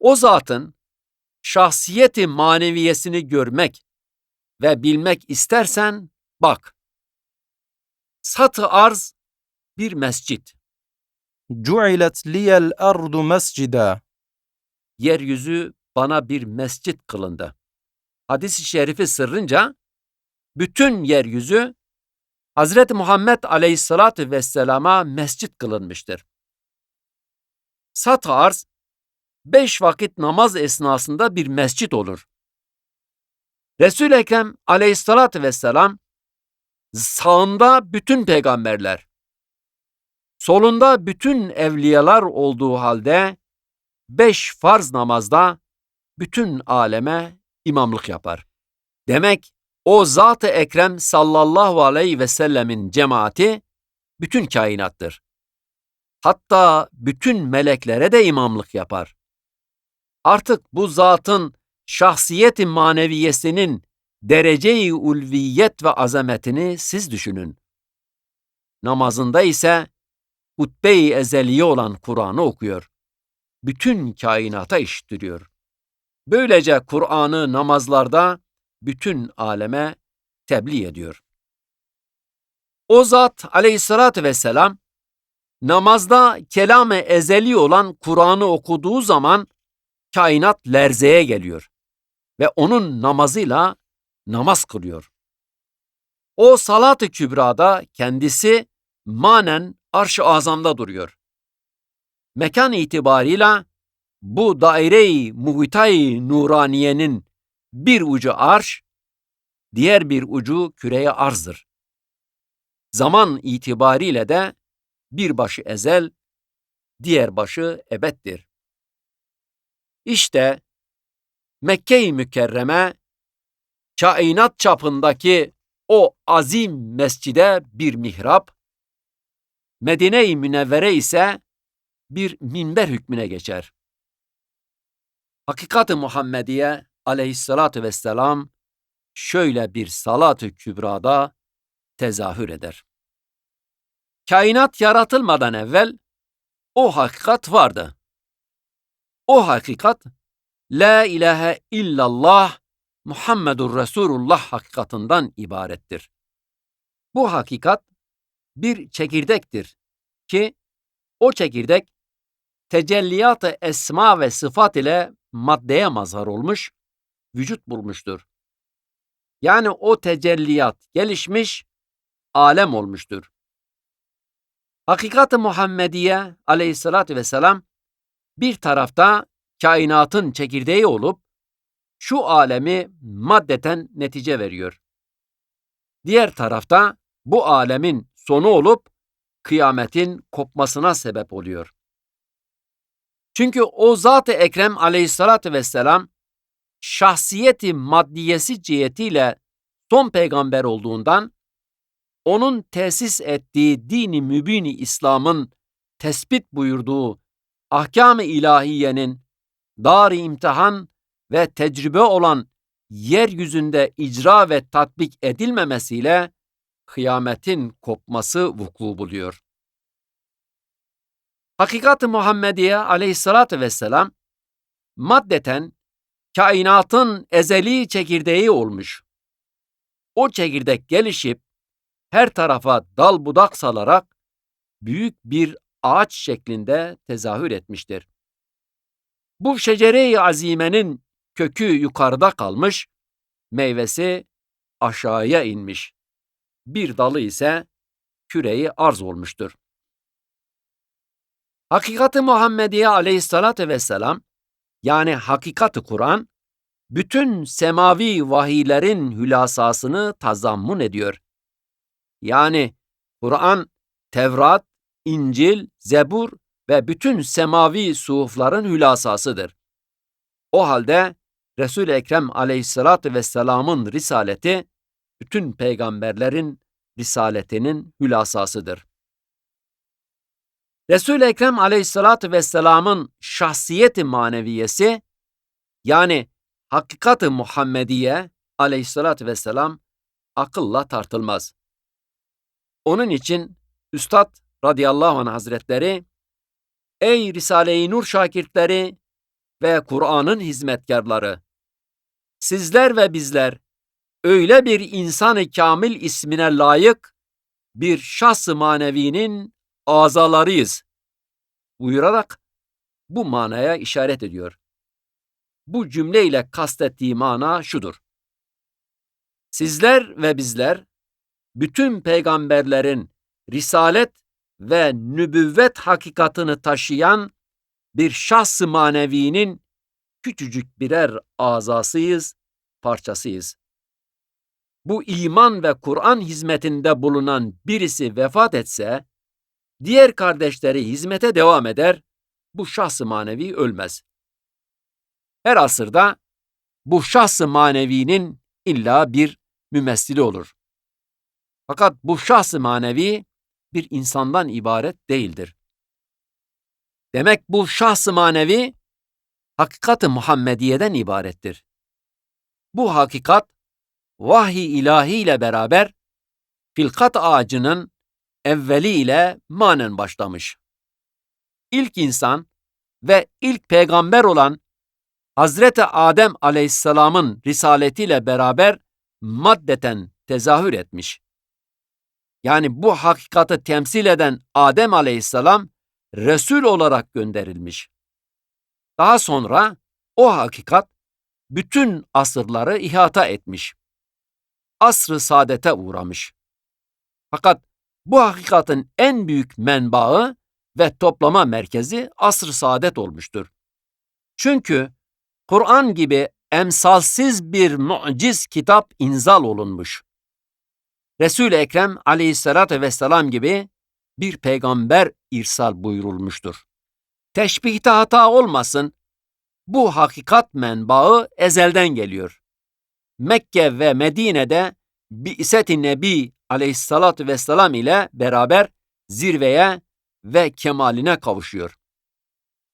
O zatın şahsiyeti maneviyesini görmek ve bilmek istersen bak. Satı arz bir mescit. Cu'ilet liyel ardu mescida. Yeryüzü bana bir mescit kılındı. Hadis-i şerifi sırrınca bütün yeryüzü Hazreti Muhammed aleyhissalatü vesselama mescit kılınmıştır. Sat arz beş vakit namaz esnasında bir mescit olur. Resul-i Ekrem Aleyhisselatü Vesselam sağında bütün peygamberler, solunda bütün evliyalar olduğu halde beş farz namazda bütün aleme imamlık yapar. Demek o Zat-ı Ekrem sallallahu aleyhi ve sellemin cemaati bütün kainattır. Hatta bütün meleklere de imamlık yapar. Artık bu zatın şahsiyeti maneviyesinin derece-i ulviyet ve azametini siz düşünün. Namazında ise hutbe-i ezeliye olan Kur'an'ı okuyor. Bütün kainata işittiriyor. Böylece Kur'an'ı namazlarda bütün aleme tebliğ ediyor. O zat aleyhissalatü vesselam namazda kelam-ı ezeli olan Kur'an'ı okuduğu zaman kainat lerzeye geliyor ve onun namazıyla namaz kılıyor. O salat-ı kübrada kendisi manen arş-ı azamda duruyor. Mekan itibarıyla bu daire-i muhitay nuraniyenin bir ucu arş, diğer bir ucu küreye arzdır. Zaman itibariyle de bir başı ezel, diğer başı ebettir. İşte Mekke-i Mükerreme kainat çapındaki o azim mescide bir mihrap, Medine-i Münevvere ise bir minber hükmüne geçer. Hakikat-ı Muhammediye aleyhissalatü vesselam şöyle bir salat-ı kübrada tezahür eder. Kainat yaratılmadan evvel o hakikat vardı. O hakikat La ilahe illallah Muhammedur Resulullah hakikatından ibarettir. Bu hakikat bir çekirdektir ki o çekirdek tecelliyat-ı esma ve sıfat ile maddeye mazhar olmuş, vücut bulmuştur. Yani o tecelliyat gelişmiş, alem olmuştur. Hakikat-ı Muhammediye aleyhissalatü vesselam bir tarafta kainatın çekirdeği olup şu alemi maddeten netice veriyor. Diğer tarafta bu alemin sonu olup kıyametin kopmasına sebep oluyor. Çünkü o Zat-ı Ekrem aleyhissalatü vesselam şahsiyeti maddiyesi cihetiyle son peygamber olduğundan onun tesis ettiği dini mübini İslam'ın tespit buyurduğu ahkam-ı ilahiyenin dar imtihan ve tecrübe olan yeryüzünde icra ve tatbik edilmemesiyle kıyametin kopması vuku buluyor. Hakikat-ı Muhammediye aleyhissalatü vesselam maddeten kainatın ezeli çekirdeği olmuş. O çekirdek gelişip her tarafa dal budak salarak büyük bir ağaç şeklinde tezahür etmiştir. Bu şecere-i azimenin kökü yukarıda kalmış, meyvesi aşağıya inmiş. Bir dalı ise küreyi arz olmuştur. Hakikati Muhammediye aleyhissalatü vesselam yani hakikati Kur'an bütün semavi vahiylerin hülasasını tazammun ediyor. Yani Kur'an, Tevrat, İncil, Zebur ve bütün semavi suhufların hülasasıdır. O halde Resul-i Ekrem aleyhissalatü vesselamın risaleti bütün peygamberlerin risaletinin hülasasıdır. Resul-i Ekrem aleyhissalatü vesselamın şahsiyeti maneviyesi yani hakikat-ı Muhammediye aleyhissalatü vesselam akılla tartılmaz. Onun için Üstad radıyallahu anh hazretleri Ey Risale-i Nur şakirtleri ve Kur'an'ın hizmetkarları. Sizler ve bizler öyle bir insanı kamil ismine layık bir şahs-ı manevinin azalarıyız. Buyurarak bu manaya işaret ediyor. Bu cümleyle kastettiği mana şudur. Sizler ve bizler bütün peygamberlerin risalet ve nübüvvet hakikatını taşıyan bir şahs-ı manevinin küçücük birer azasıyız, parçasıyız. Bu iman ve Kur'an hizmetinde bulunan birisi vefat etse, diğer kardeşleri hizmete devam eder, bu şahs-ı manevi ölmez. Her asırda bu şahs-ı manevinin illa bir mümessili olur. Fakat bu şahs-ı manevi bir insandan ibaret değildir. Demek bu şahs-ı manevi hakikat-ı Muhammediye'den ibarettir. Bu hakikat vahiy ilahi ile beraber filkat ağacının evveli ile manen başlamış. İlk insan ve ilk peygamber olan Hazreti Adem aleyhisselamın risaletiyle beraber maddeten tezahür etmiş. Yani bu hakikati temsil eden Adem aleyhisselam Resul olarak gönderilmiş. Daha sonra o hakikat bütün asırları ihata etmiş. Asr-ı saadete uğramış. Fakat bu hakikatin en büyük menbaı ve toplama merkezi asr-ı saadet olmuştur. Çünkü Kur'an gibi emsalsiz bir muciz kitap inzal olunmuş. Resul-i Ekrem aleyhissalatü vesselam gibi bir peygamber irsal buyurulmuştur. Teşbihte hata olmasın, bu hakikat menbaı ezelden geliyor. Mekke ve Medine'de Bi'set-i Nebi aleyhissalatü vesselam ile beraber zirveye ve kemaline kavuşuyor.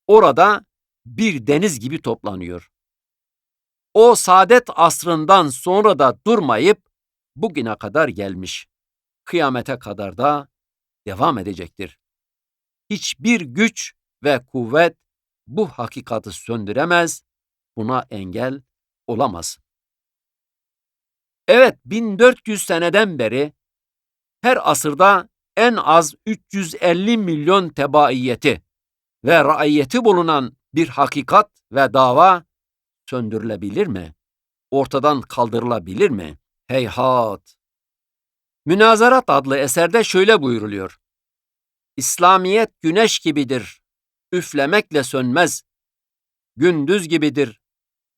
Orada bir deniz gibi toplanıyor. O saadet asrından sonra da durmayıp bugüne kadar gelmiş. Kıyamete kadar da devam edecektir. Hiçbir güç ve kuvvet bu hakikati söndüremez, buna engel olamaz. Evet, 1400 seneden beri her asırda en az 350 milyon tebaiyeti ve raiyeti bulunan bir hakikat ve dava söndürülebilir mi? Ortadan kaldırılabilir mi? Heyhat! Münazarat adlı eserde şöyle buyuruluyor. İslamiyet güneş gibidir, üflemekle sönmez. Gündüz gibidir,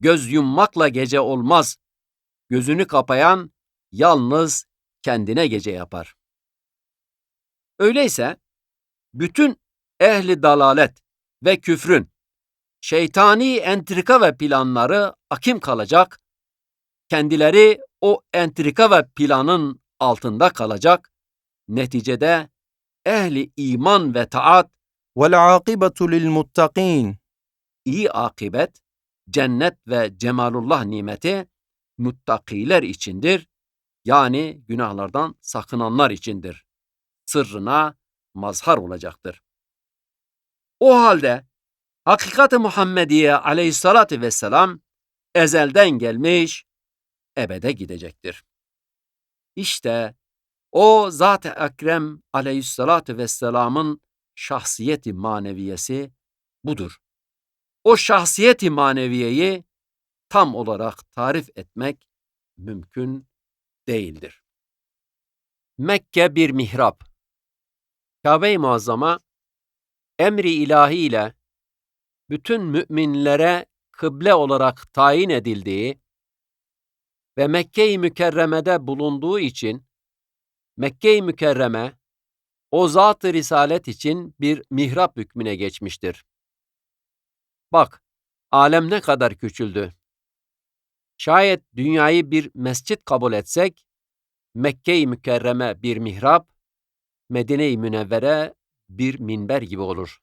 göz yummakla gece olmaz. Gözünü kapayan yalnız kendine gece yapar. Öyleyse bütün ehli dalalet ve küfrün şeytani entrika ve planları akim kalacak, kendileri o entrika ve planın altında kalacak. Neticede ehli iman ve taat vel akibetu lil muttakin iyi akibet cennet ve cemalullah nimeti muttakiler içindir. Yani günahlardan sakınanlar içindir. Sırrına mazhar olacaktır. O halde hakikat-ı Muhammediye aleyhissalatü vesselam ezelden gelmiş, ebede gidecektir. İşte o Zat-ı Ekrem aleyhissalatü vesselamın şahsiyeti maneviyesi budur. O şahsiyeti maneviyeyi tam olarak tarif etmek mümkün değildir. Mekke bir mihrap. Kabe-i Muazzama emri ilahi ile bütün müminlere kıble olarak tayin edildiği ve Mekke-i Mükerreme'de bulunduğu için Mekke-i Mükerreme o zat-ı risalet için bir mihrap hükmüne geçmiştir. Bak, alem ne kadar küçüldü. Şayet dünyayı bir mescit kabul etsek, Mekke-i Mükerreme bir mihrap, Medine-i Münevvere bir minber gibi olur.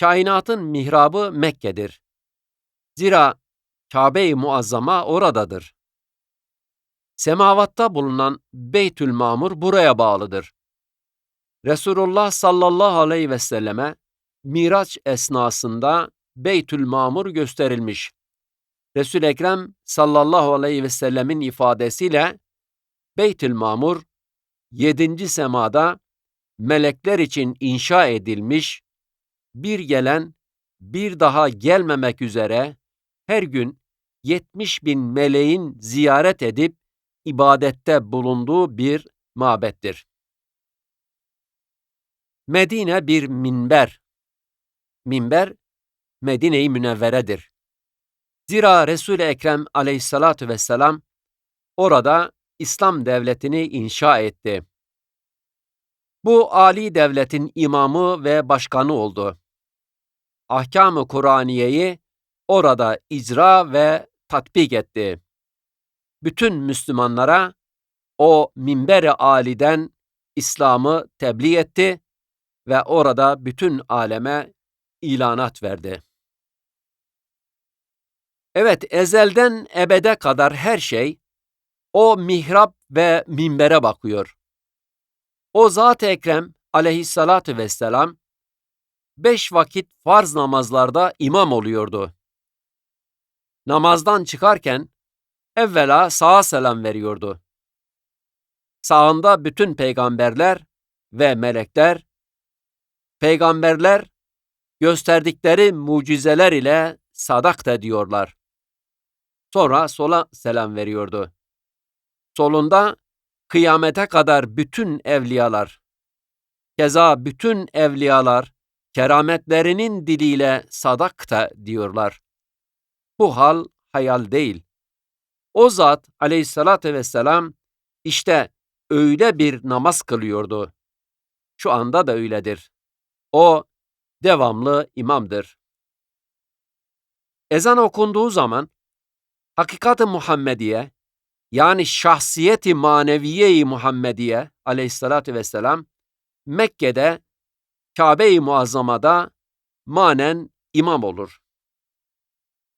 Kainatın mihrabı Mekke'dir. Zira Kabe-i Muazzama oradadır. Semavatta bulunan Beytül Mamur buraya bağlıdır. Resulullah sallallahu aleyhi ve selleme Miraç esnasında Beytül Mamur gösterilmiş. Resul Ekrem sallallahu aleyhi ve sellemin ifadesiyle Beytül Mamur yedinci semada melekler için inşa edilmiş, bir gelen bir daha gelmemek üzere her gün 70 bin meleğin ziyaret edip ibadette bulunduğu bir mabettir. Medine bir minber. Minber Medine-i Münevvere'dir. Zira Resul-i Ekrem aleyhissalatu vesselam orada İslam devletini inşa etti. Bu Ali devletin imamı ve başkanı oldu. Ahkam-ı Kur'aniyeyi orada icra ve tatbik etti. Bütün Müslümanlara o minber-i aliden İslam'ı tebliğ etti ve orada bütün aleme ilanat verdi. Evet, ezelden ebede kadar her şey o mihrap ve minbere bakıyor. O Zat-ı Ekrem aleyhissalatu vesselam beş vakit farz namazlarda imam oluyordu. Namazdan çıkarken evvela sağa selam veriyordu. Sağında bütün peygamberler ve melekler, peygamberler gösterdikleri mucizeler ile sadakta diyorlar. Sonra sola selam veriyordu. Solunda kıyamete kadar bütün evliyalar, keza bütün evliyalar kerametlerinin diliyle sadakta diyorlar. Bu hal hayal değil. O zat aleyhissalatü vesselam işte öyle bir namaz kılıyordu. Şu anda da öyledir. O devamlı imamdır. Ezan okunduğu zaman hakikat-ı Muhammediye yani şahsiyeti maneviye-i Muhammediye aleyhissalatü vesselam Mekke'de Kabe-i Muazzama'da manen imam olur.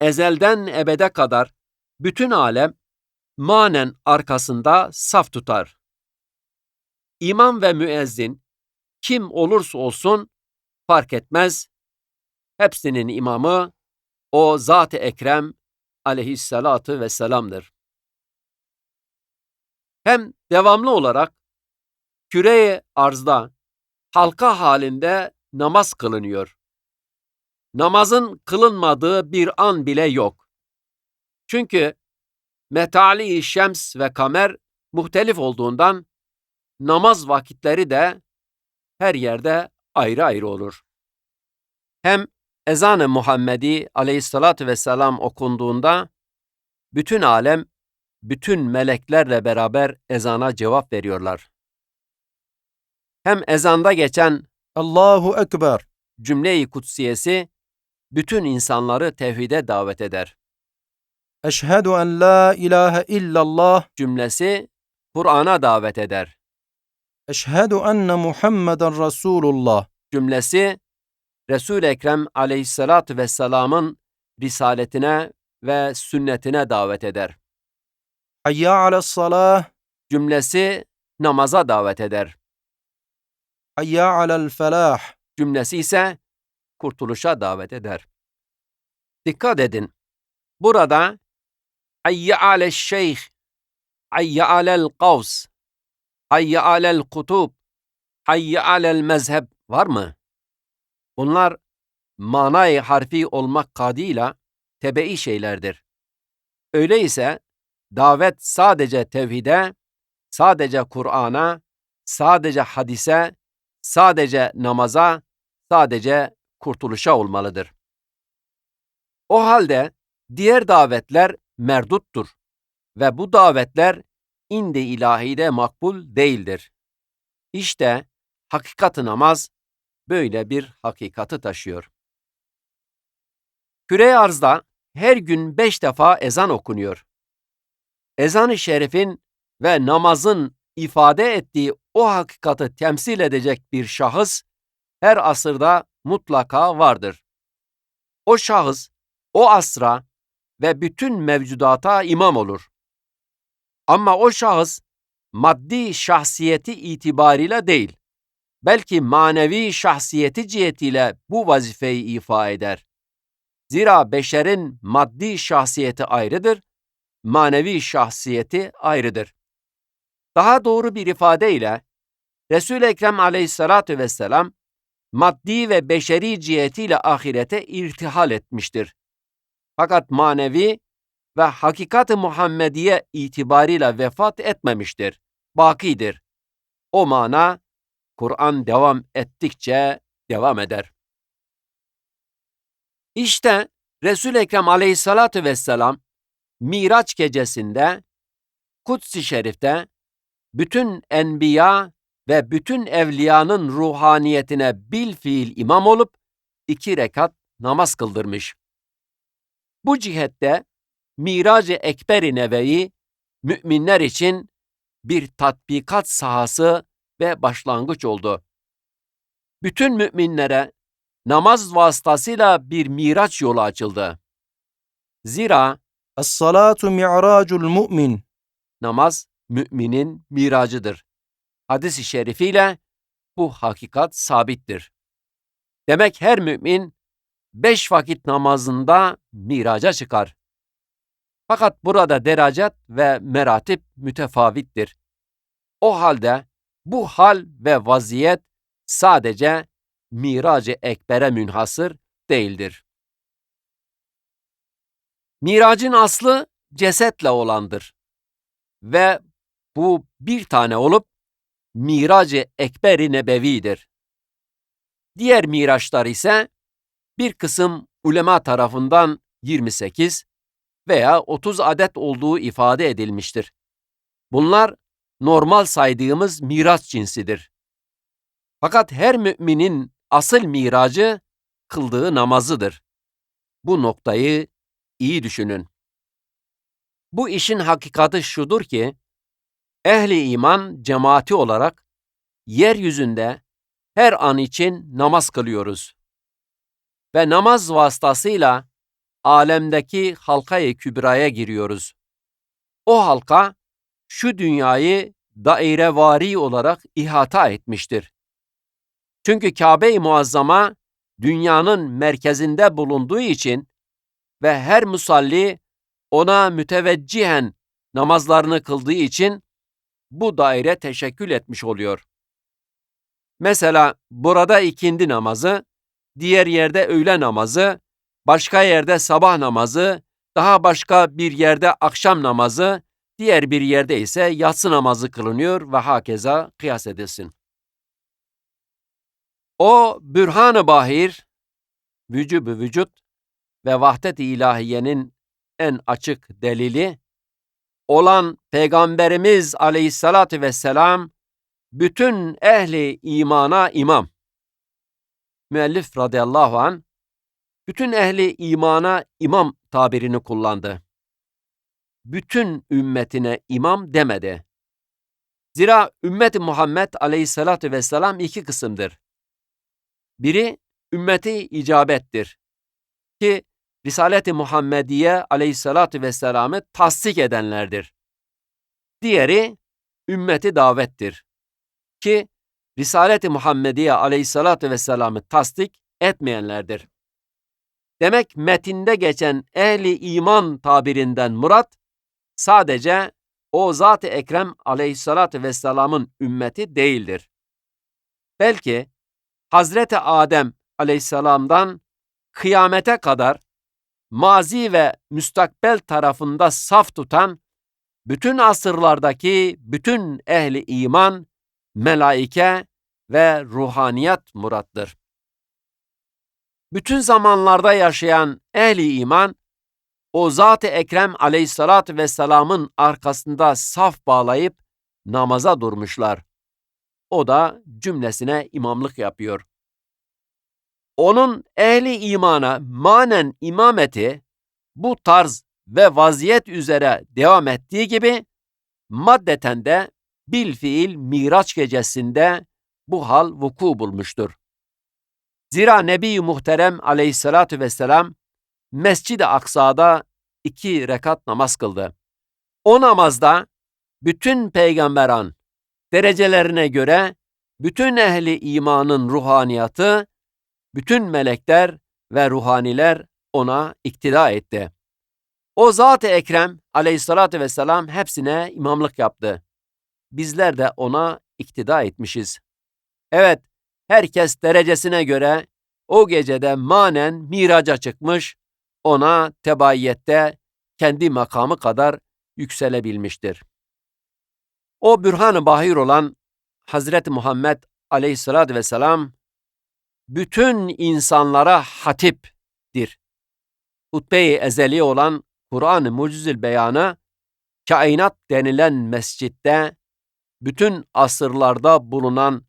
Ezelden ebede kadar bütün alem manen arkasında saf tutar. İmam ve müezzin kim olursa olsun fark etmez. Hepsinin imamı o Zat-ı Ekrem aleyhissalatu vesselam'dır. Hem devamlı olarak küreye arzda halka halinde namaz kılınıyor. Namazın kılınmadığı bir an bile yok. Çünkü metali şems ve kamer muhtelif olduğundan namaz vakitleri de her yerde ayrı ayrı olur. Hem ezan-ı Muhammedi aleyhissalatü vesselam okunduğunda bütün alem, bütün meleklerle beraber ezana cevap veriyorlar. Hem ezanda geçen Allahu Ekber. cümle-i kutsiyesi bütün insanları tevhide davet eder. Eşhedü en la ilahe illallah. Cümlesi Kur'an'a davet eder. Eşhedü enne Muhammeden Resulullah. Cümlesi Resul-i Ekrem aleyhissalatü vesselamın risaletine ve sünnetine davet eder. Hayya ala salah. Cümlesi namaza davet eder. Hayya alel felah. Cümlesi ise kurtuluşa davet eder. Dikkat edin. Burada hayye alel şeyh, hayye alel kavs, hayye alel kutub, hayye alel mezheb var mı? Bunlar manay harfi olmak kaydıyla tebe'i şeylerdir. Öyleyse davet sadece tevhide, sadece Kur'an'a, sadece hadise, sadece namaza, sadece kurtuluşa olmalıdır. O halde diğer davetler merduttur ve bu davetler indi ilahide makbul değildir. İşte hakikati namaz böyle bir hakikati taşıyor. Küre arzda her gün beş defa ezan okunuyor. Ezan-ı şerifin ve namazın ifade ettiği o hakikati temsil edecek bir şahıs her asırda mutlaka vardır. O şahıs o asra ve bütün mevcudata imam olur. Ama o şahıs maddi şahsiyeti itibariyle değil, belki manevi şahsiyeti cihetiyle bu vazifeyi ifa eder. Zira beşerin maddi şahsiyeti ayrıdır, manevi şahsiyeti ayrıdır. Daha doğru bir ifadeyle Resul-i Ekrem aleyhissalatu vesselam maddi ve beşeri cihetiyle ahirete irtihal etmiştir. Fakat manevi ve hakikat-ı Muhammediye itibarıyla vefat etmemiştir. Bakidir. O mana Kur'an devam ettikçe devam eder. İşte Resul Ekrem Aleyhissalatu vesselam Miraç gecesinde Kuds-i Şerif'te bütün enbiya ve bütün evliyanın ruhaniyetine bil fiil imam olup iki rekat namaz kıldırmış. Bu cihette Mirac-ı Ekber-i Neve'yi müminler için bir tatbikat sahası ve başlangıç oldu. Bütün müminlere namaz vasıtasıyla bir miraç yolu açıldı. Zira Es-salatu mi'racul mu'min. namaz müminin miracıdır. Hadis-i şerifiyle bu hakikat sabittir. Demek her mümin beş vakit namazında miraca çıkar. Fakat burada deracet ve meratip mütefavittir. O halde bu hal ve vaziyet sadece Mirac-ı Ekber'e münhasır değildir. Miracın aslı cesetle olandır. Ve bu bir tane olup Mirac-ı Ekber-i Nebevi'dir. Diğer miraçlar ise bir kısım ulema tarafından 28 veya 30 adet olduğu ifade edilmiştir. Bunlar normal saydığımız miraç cinsidir. Fakat her müminin asıl miracı kıldığı namazıdır. Bu noktayı iyi düşünün. Bu işin hakikati şudur ki, ehli iman cemaati olarak yeryüzünde her an için namaz kılıyoruz. Ve namaz vasıtasıyla alemdeki halkayı kübraya giriyoruz. O halka şu dünyayı dairevari olarak ihata etmiştir. Çünkü Kabe-i Muazzama dünyanın merkezinde bulunduğu için ve her musalli ona müteveccihen namazlarını kıldığı için bu daire teşekkül etmiş oluyor. Mesela burada ikindi namazı, diğer yerde öğle namazı, başka yerde sabah namazı, daha başka bir yerde akşam namazı, diğer bir yerde ise yatsı namazı kılınıyor ve hakeza kıyas edilsin. O bürhan-ı bahir, vücub-ı vücut ve vahdet-i ilahiyenin en açık delili olan Peygamberimiz aleyhissalatü vesselam bütün ehli imana imam. Müellif radıyallahu an bütün ehli imana imam tabirini kullandı. Bütün ümmetine imam demedi. Zira ümmeti Muhammed aleyhissalatü vesselam iki kısımdır. Biri ümmeti icabettir ki Risalet-i Muhammediye aleyhissalatü vesselam'ı tasdik edenlerdir. Diğeri ümmeti davettir ki Risalet-i Muhammediye aleyhissalatü vesselam'ı tasdik etmeyenlerdir. Demek metinde geçen ehli iman tabirinden murat sadece o Zat-ı Ekrem aleyhissalatü vesselam'ın ümmeti değildir. Belki Hazreti Adem aleyhisselamdan kıyamete kadar mazi ve müstakbel tarafında saf tutan bütün asırlardaki bütün ehli iman, melaike ve ruhaniyat murattır. Bütün zamanlarda yaşayan ehli iman, o Zat-ı Ekrem aleyhissalatü vesselamın arkasında saf bağlayıp namaza durmuşlar. O da cümlesine imamlık yapıyor. Onun ehli imana manen imameti bu tarz ve vaziyet üzere devam ettiği gibi maddeten de bil fiil Miraç gecesinde bu hal vuku bulmuştur. Zira Nebi Muhterem aleyhissalatu vesselam Mescid-i Aksa'da iki rekat namaz kıldı. O namazda bütün peygamberan derecelerine göre bütün ehli imanın ruhaniyatı, bütün melekler ve ruhaniler ona iktida etti. O Zat-ı Ekrem aleyhissalatü vesselam hepsine imamlık yaptı. Bizler de ona iktida etmişiz. Evet, herkes derecesine göre o gecede manen miraca çıkmış, ona tebaiyette kendi makamı kadar yükselebilmiştir. O bürhan-ı bahir olan Hazreti Muhammed aleyhissalatü vesselam bütün insanlara hatiptir. Hutbe-i ezeli olan Kur'an-ı Mucizül Beyanı, kainat denilen mescitte, bütün asırlarda bulunan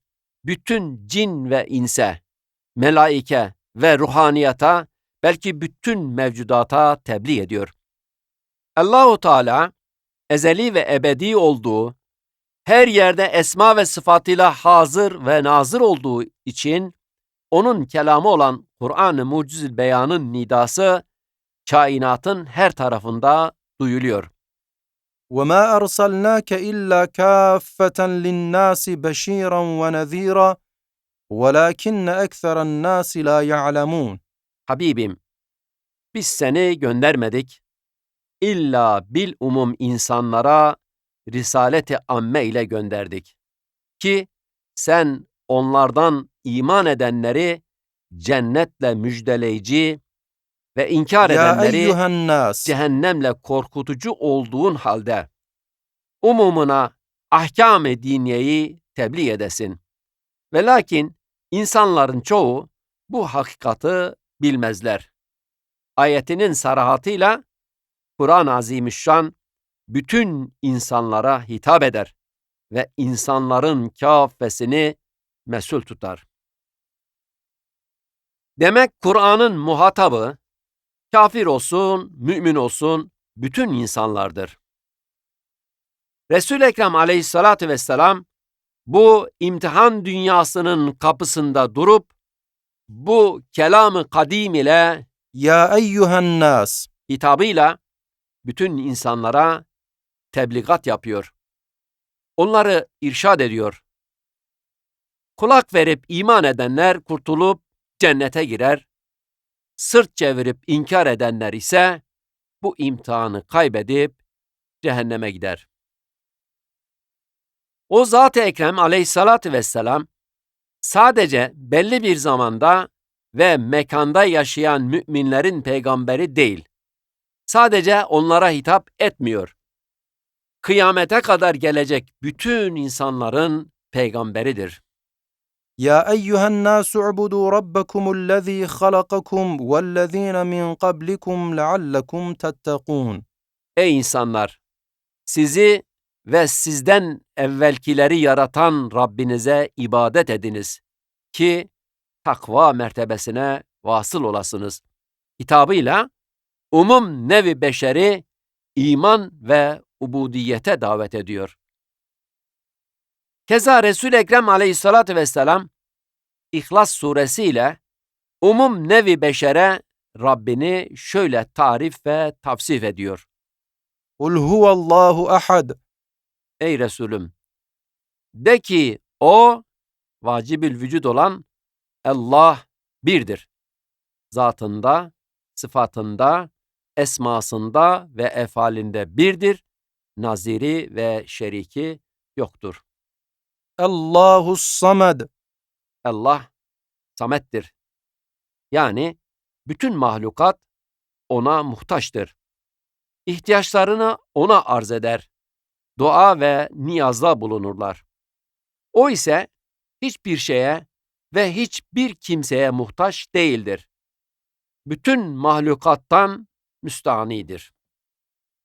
bütün cin ve inse, melaike ve ruhaniyata, belki bütün mevcudata tebliğ ediyor. Allahu Teala ezeli ve ebedi olduğu, her yerde esma ve sıfatıyla hazır ve nazır olduğu için onun kelamı olan Kur'an-ı Mucizül Beyan'ın nidası kainatın her tarafında duyuluyor. وما أرسلناك إلا كافة للناس بشيرا ونذيرا ولكن أكثر الناس لا يعلمون Habibim, biz seni göndermedik. İlla bil umum insanlara risaleti amme ile gönderdik. Ki sen onlardan iman edenleri cennetle müjdeleyici ve inkar edenleri cehennemle korkutucu olduğun halde umumuna ahkam-ı diniyeyi tebliğ edesin. Ve lakin insanların çoğu bu hakikatı bilmezler. Ayetinin sarahatıyla Kur'an-ı Azimüşşan bütün insanlara hitap eder ve insanların kafesini mesul tutar. Demek Kur'an'ın muhatabı kafir olsun, mümin olsun bütün insanlardır. Resul Ekrem aleyhissalatü vesselam bu imtihan dünyasının kapısında durup bu kelamı kadim ile ya eyyühen nas hitabıyla bütün insanlara tebligat yapıyor. Onları irşad ediyor. Kulak verip iman edenler kurtulup cennete girer. Sırt çevirip inkar edenler ise bu imtihanı kaybedip cehenneme gider. O Zat-ı Ekrem aleyhissalatü vesselam sadece belli bir zamanda ve mekanda yaşayan müminlerin peygamberi değil. Sadece onlara hitap etmiyor. Kıyamete kadar gelecek bütün insanların peygamberidir. يا أيها الناس اعبدوا ربكم الذي خلقكم والذين من قبلكم لعلكم تتقون Ey insanlar! Sizi ve sizden evvelkileri yaratan Rabbinize ibadet ediniz ki takva mertebesine vasıl olasınız. Hitabıyla umum nevi beşeri iman ve ubudiyete davet ediyor. Keza Resul-i Ekrem aleyhissalatü vesselam İhlas suresi ile umum nevi beşere Rabbini şöyle tarif ve tavsif ediyor. Kul huvallahu ahad. Ey Resulüm! De ki o vacibül vücud olan Allah birdir. Zatında, sıfatında, esmasında ve efalinde birdir. Naziri ve şeriki yoktur. Allahu samad. Allah samettir. Yani bütün mahlukat ona muhtaçtır. İhtiyaçlarını ona arz eder. Dua ve niyazda bulunurlar. O ise hiçbir şeye ve hiçbir kimseye muhtaç değildir. Bütün mahlukattan müstanidir.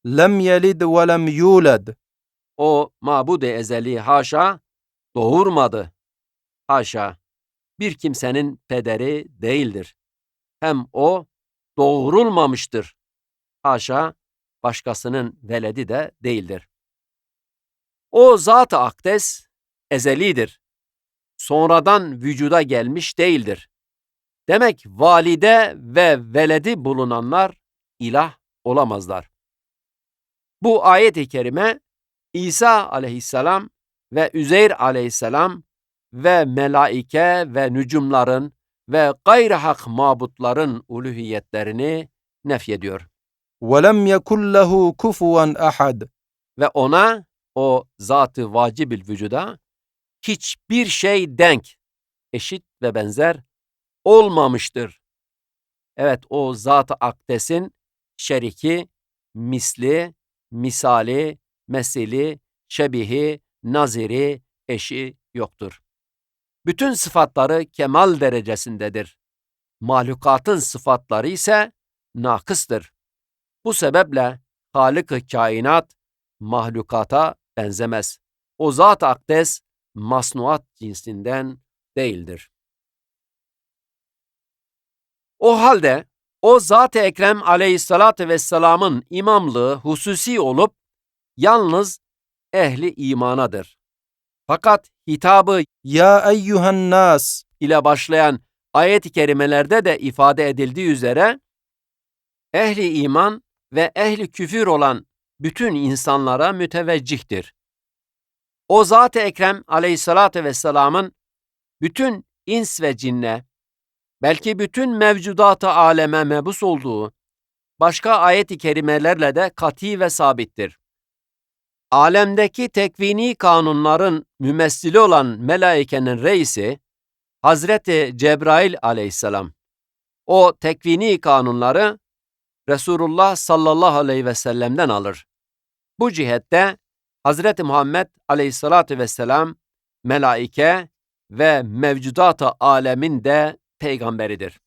Lem yelid ve lem yulad. O mabud-i ezeli haşa doğurmadı. Haşa bir kimsenin pederi değildir. Hem o doğurulmamıştır. Haşa başkasının veledi de değildir. O zat-ı akdes ezelidir. Sonradan vücuda gelmiş değildir. Demek valide ve veledi bulunanlar ilah olamazlar. Bu ayet-i kerime İsa aleyhisselam ve Üzeyr aleyhisselam ve melaike ve nücumların ve gayri hak mabutların uluhiyetlerini nefyediyor. ولم يكن له كفوا أحد Ve ona, o zatı vacibil vücuda, hiçbir şey denk, eşit ve benzer olmamıştır. Evet, o zat-ı akdesin şeriki, misli, misali, mesili, şebihi, naziri, eşi yoktur. Bütün sıfatları kemal derecesindedir. Mahlukatın sıfatları ise nakıstır. Bu sebeple Halık-ı kainat mahlukata benzemez. O zat-ı akdes masnuat cinsinden değildir. O halde o Zat-ı Ekrem aleyhissalatü vesselamın imamlığı hususi olup yalnız ehli imanadır. Fakat hitabı ya eyyühen nas ile başlayan ayet-i kerimelerde de ifade edildiği üzere ehli iman ve ehli küfür olan bütün insanlara müteveccihtir. O Zat-ı Ekrem aleyhissalatü vesselamın bütün ins ve cinne, belki bütün mevcudat-ı aleme mebus olduğu, başka ayet-i kerimelerle de kati ve sabittir. Alemdeki tekvini kanunların mümessili olan melaikenin reisi, Hazreti Cebrail aleyhisselam. O tekvini kanunları Resulullah sallallahu aleyhi ve sellem'den alır. Bu cihette Hazreti Muhammed aleyhissalatü vesselam melaike ve mevcudat-ı alemin de peygamberidir.